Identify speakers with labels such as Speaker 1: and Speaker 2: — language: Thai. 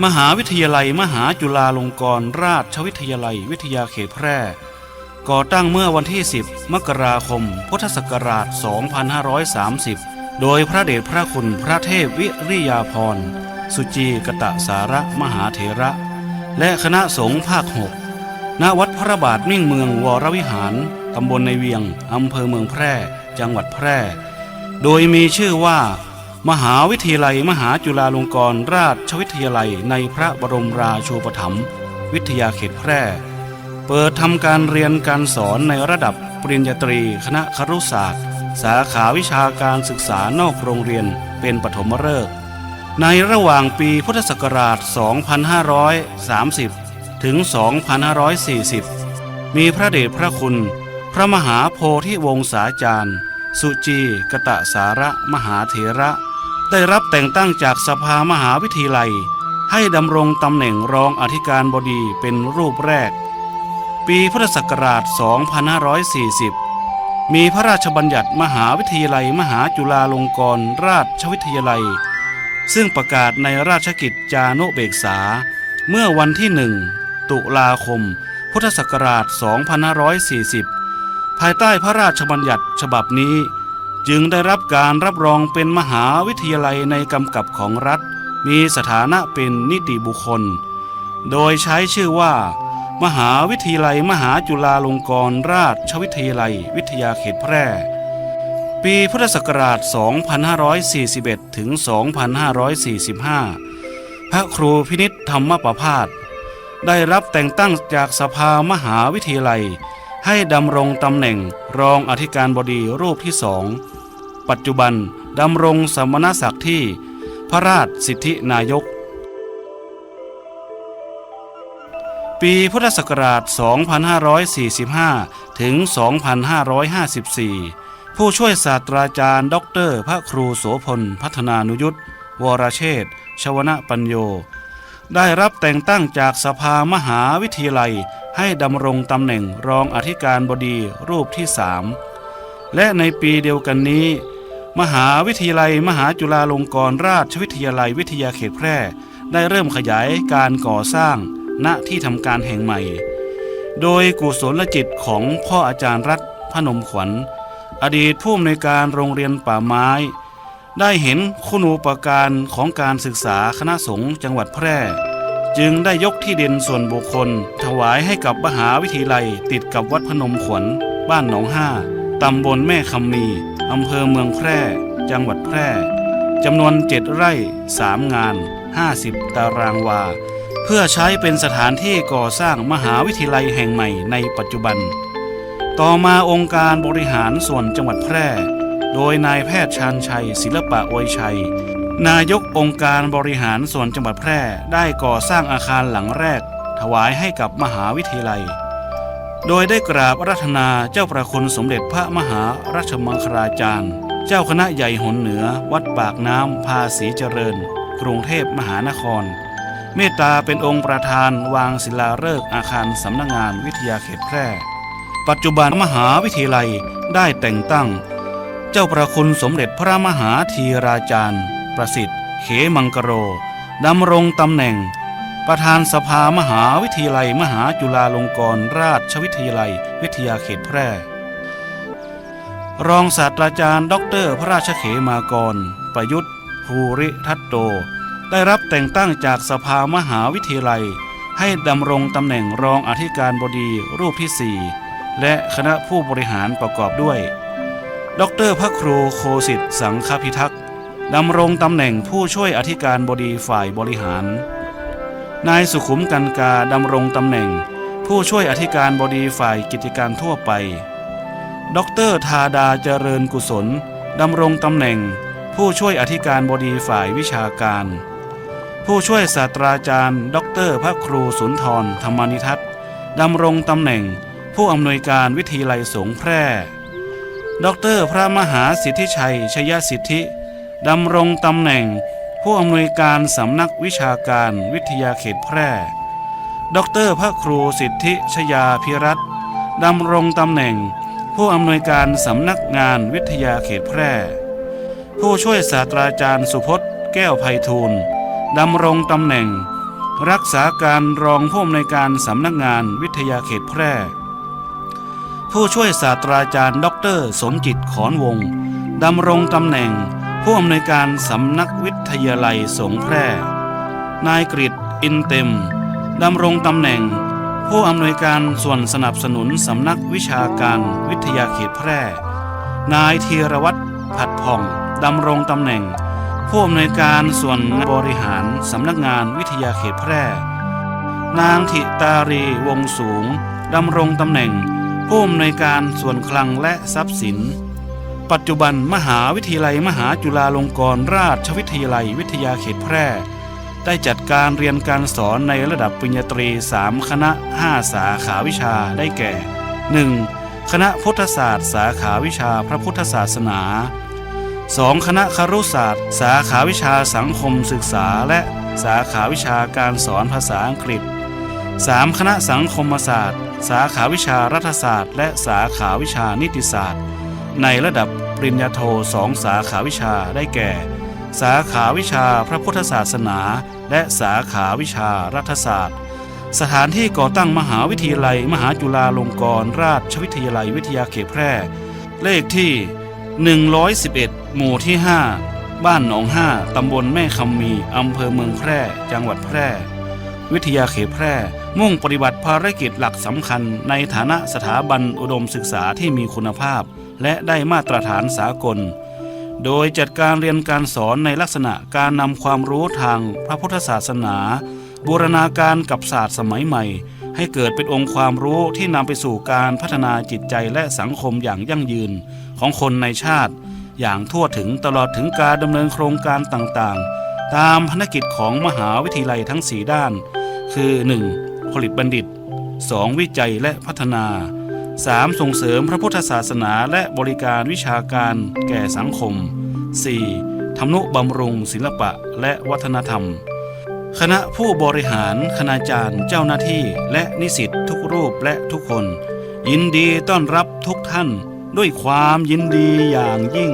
Speaker 1: มหาวิทยาลัยมหาจุฬาลงกรณราชวิทยาลัย วิทยาเขตแพร่ ก่อตั้งเมื่อวันที่ 10 มกราคม พุทธศักราช 2530 โดยพระเดชพระคุณพระเทพวิริยาพร สุจีกตะสาระมหาเถระ และคณะสงฆ์ภาค6ณวัดพระบาทมิ่งเมืองวรวิหาร ตำบลในเวียง อำเภอเมืองแพร่ จังหวัดแพร่ โดยมีชื่อว่า มหาวิทยาลัยมหาจุฬาลงกรณราชวิทยาลัยในพระบรมราชูปถัมภ์วิทยาเขตแพร่ เปิดทำการเรียนการสอนในระดับปริญญาตรีคณะครุศาสตร์ สาขาวิชาการศึกษานอกโรงเรียนเป็นปฐมฤกษ์ในระหว่างปีพุทธศักราช 2530 ถึง 2540 มีพระเดชพระคุณ พระมหาโพธิวงศาจารย์ สุจีกตะสาระมหาเถระ ได้รับแต่งตั้งจากสภามหาวิทยาลัย ให้ดำรงตำแหน่งรองอธิการบดีเป็นรูปแรก ปีพุทธศักราช 2540 มีพระราชบัญญัติมหาวิทยาลัยมหาจุฬาลงกรณราชวิทยาลัย ซึ่งประกาศในราชกิจจานุเบกษา เมื่อวันที่หนึ่งตุลาคม พุทธศักราช 2540 ภายใต้พระราชบัญญัติฉบับนี้ จึงได้รับการรับรองเป็นมหาวิทยาลัยในกำกับของรัฐ มีสถานะเป็นนิติบุคคล โดยใช้ชื่อว่า มหาวิทยาลัยมหาจุฬาลงกรณราชวิทยาลัย วิทยาเขตแพร่ ปีพุทธศักราช 2541 ถึง 2545 พระครูพินิษธรรมประพาสได้รับแต่งตั้งจากสภามหาวิทยาลัยให้ดำรงตำแหน่งรองอธิการบดีรูปที่สอง ปัจจุบันดำรงสมณศักดิ์ที่ พระราชสิทธินายก ปีพุทธศักราช 2545 ถึง 2554 ผู้ช่วยศาสตราจารย์ด็อกเตอร์พระครูโสพล พัฒนานุยุทธวรเชษฐ์ชวนะปัญโย ได้รับแต่งตั้งจากสภามหาวิทยาลัยให้ดำรงตำแหน่งรองอธิการบดีรูปที่สาม และในปีเดียวกันนี้ มหาวิทยาลัยมหาจุฬาลงกรณราชวิทยาลัยวิทยาเขตแพร่ ได้เริ่มขยายการก่อสร้างณที่ทำการแห่งใหม่ โดยกุศลจิตของพ่ออาจารย์รัฐพนมขวัญ อดีตผู้อำนวยการโรงเรียนป่าไม้ ได้เห็นคุณูปการของการศึกษาคณะสงฆ์จังหวัดแพร่ จึงได้ยกที่ดินส่วนบุคคล ถวายให้กับมหาวิทยาลัยติดกับวัดพนมขวัญบ้านหนองห้า ตำบลแม่คำมี อำเภอเมืองแพร่ จังหวัดแพร่ จำนวนเจ็ดไร่สามงาน 50 ตารางวา เพื่อใช้เป็นสถานที่ก่อสร้างมหาวิทยาลัยแห่งใหม่ในปัจจุบัน ต่อมาองค์การบริหารส่วนจังหวัดแพร่ โดยนายแพทย์ชาญชัย ศิลปะอวยชัย นายกองค์การบริหารส่วนจังหวัดแพร่ ได้ก่อสร้างอาคารหลังแรก ถวายให้กับมหาวิทยาลัย โดยได้กราบรัธนาเจ้าประคุณสมเด็จพระมหาราชมังคลาจารย์ เจ้าคณะใหญ่หนเหนือ วัดปากน้ำภาษีเจริญ กรุงเทพมหานคร เมตตาเป็นองค์ประธานวางศิลาฤกษ์อาคารสำนักงานวิทยาเขตแพร่ ปัจจุบันมหาวิทยาลัยได้แต่งตั้ง เจ้าประคุณสมเด็จพระมหาธีราจารย์ ประสิทธิ์ เขมังกโรดำรงตำแหน่ง ประธานสภามหาวิทยาลัยมหาจุฬาลงกรณราชวิทยาลัย วิทยาเขตแพร่ รองศาสตราจารย์ด็อกเตอร์พระราชเขมากร ประยุทธ์ภูริทัตโต ได้รับแต่งตั้งจากสภามหาวิทยาลัย ให้ดำรงตำแหน่งรองอธิการบดีรูปที่ 4 และคณะผู้บริหารประกอบด้วย ดรพระครูโคสิทธิ์สังฆพิทักษ์ดำรงตำแหน่งผู้ช่วยอธิการบดีฝ่ายบริหาร นายสุขุมกันกาดำรงตำแหน่ง ผู้ช่วยอธิการบดีฝ่ายกิจการทั่วไป ดรธาดาเจริญกุศลดำรงตำแหน่ง ผู้ช่วยอธิการบดีฝ่ายวิชาการ ผู้ช่วยศาสตราจารย์ ดรพระครูสุนทรธรรมนิทัศน์ดำรงตำแหน่ง ผู้อำนวยการวิทยาลัยสงแพร่ ดรพระมหาสิทธิชัยชยสิทธิดำรงตำแหน่ง ผู้อำนวยการสำนักวิชาการวิทยาเขตแพร่ ดรพระครูสิทธิชยาพิรัตดำรงตำแหน่ง ผู้อำนวยการสำนักงานวิทยาเขตแพร่ ผู้ช่วยศาสตราจารย์สุพจน์แก้วไพฑูรย์ดำรงตำแหน่ง รักษาการรองผู้อำนวยการสำนักงานวิทยาเขตแพร่ ผู้ช่วยศาสตราจารย์ ดร สมจิตขอนวงดำรงตำแหน่ง ผู้อำนวยการสำนักวิทยาลัยสงแพร่ นายกริตอินเต็มดำรงตำแหน่ง ผู้อำนวยการส่วนสนับสนุนสำนักวิชาการวิทยาเขตแพร่ นายธีรวัตรผัดผ่องดำรงตำแหน่ง ผู้อำนวยการส่วนบริหารสำนักงานวิทยาเขตแพร่ นางธิตารีวงสูงดำรงตำแหน่ง ผู้อำนวยการส่วนคลังและทรัพย์สิน ปัจจุบันมหาวิทยาลัยมหาจุฬาลงกรณราชวิทยาลัยวิทยาเขตแพร่ ได้จัดการเรียนการสอนในระดับปริญญาตรี 3 คณะ 5 สาขาวิชาได้แก่ 1. คณะพุทธศาสตร์ สาขาวิชาพระพุทธศาสนา 2. คณะครุศาสตร์ สาขาวิชาสังคมศึกษาและสาขาวิชาการสอนภาษาอังกฤษ 3. คณะสังคมศาสตร์ สาขาวิชารัฐศาสตร์ และสาขาวิชานิติศาสตร์ ในระดับ ริญญาโทสองสาขาวิชาได้แก่ สาขาวิชาพระพุทธศาสนา และสาขาวิชารัฐศาสตร์ สถานที่ก่อตั้งมหาวิทยาลัย มหาจุฬาลงกรณราชวิทยาลัยวิทยาเขตแพร่ เลขที่ 111 หมู่ที่ 5 บ้านหนองห้าตำบลแม่คำมีอำเภอเมืองแพร่ จังหวัดแพร่ วิทยาเขตแพร่มุ่งปฏิบัติภารกิจหลักสำคัญในฐานะสถาบันอุดมศึกษาที่มีคุณภาพ และได้มาตรฐานสากล โดยจัดการเรียนการสอนในลักษณะการนำความรู้ทางพระพุทธศาสนา บูรณาการกับศาสตร์สมัยใหม่ ให้เกิดเป็นองค์ความรู้ที่นำไปสู่การพัฒนาจิตใจและสังคมอย่างยั่งยืนของคนในชาติ อย่างทั่วถึงตลอดถึงการดำเนินโครงการต่างๆ ตามภารกิจของมหาวิทยาลัยทั้ง 4 ด้าน คือ 1. ผลิตบัณฑิต 2. วิจัยและพัฒนา 3. ส่งเสริมพระพุทธศาสนาและบริการวิชาการแก่สังคม 4. ทำนุบำรุงศิลปะและวัฒนธรรม คณะผู้บริหาร คณาจารย์ เจ้าหน้าที่ และนิสิตทุกรูปและทุกคน ยินดีต้อนรับทุกท่าน ด้วยความยินดีอย่างยิ่ง